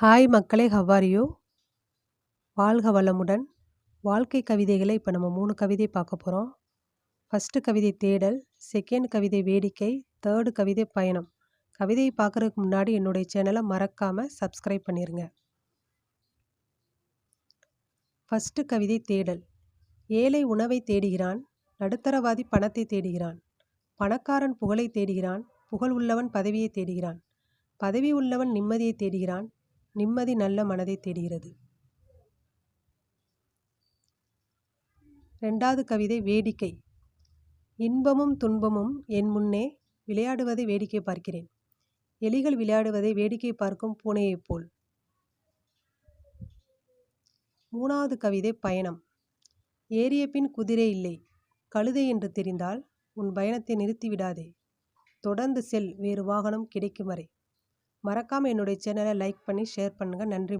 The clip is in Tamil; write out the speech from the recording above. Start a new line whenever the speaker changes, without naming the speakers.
ஹாய் மக்களே ஹவ்வாரியோ வாழ்க வளமுடன். வாழ்க்கை கவிதைகளை இப்போ நம்ம மூணு கவிதை பார்க்க போகிறோம் ஃபஸ்ட்டு கவிதை தேடல் செகண்ட் கவிதை வேடிக்கை தேர்டு கவிதை பயணம். கவிதையை பார்க்குறதுக்கு முன்னாடி என்னுடைய சேனலை மறக்காமல் சப்ஸ்கிரைப் பண்ணிடுங்க ஃபஸ்ட்டு கவிதை தேடல். ஏழை உணவை தேடுகிறான் நடுத்தரவாதி பணத்தை தேடுகிறான். பணக்காரன் புகழை தேடுகிறான் புகழ் உள்ளவன் பதவியை தேடுகிறான். பதவி உள்ளவன் நிம்மதியை தேடுகிறான் நிம்மதி நல்ல மனதை தேடுகிறது. ரெண்டாவது கவிதை வேடிக்கை. இன்பமும் துன்பமும் என் முன்னே விளையாடுவதை வேடிக்கை பார்க்கிறேன். எலிகள் விளையாடுவதை வேடிக்கை பார்க்கும் பூனையைப் போல். மூணாவது கவிதை பயணம். ஏறிய பின் குதிரை இல்லை. கழுதை என்று தெரிந்தால் உன் பயணத்தை நிறுத்திவிடாதே. தொடர்ந்து செல் வேறு வாகனம் கிடைக்கும் வரை. மறக்காமல் என்னுடைய சேனலை லைக் பண்ணி ஷேர் பண்ணுங்கள் நன்றி.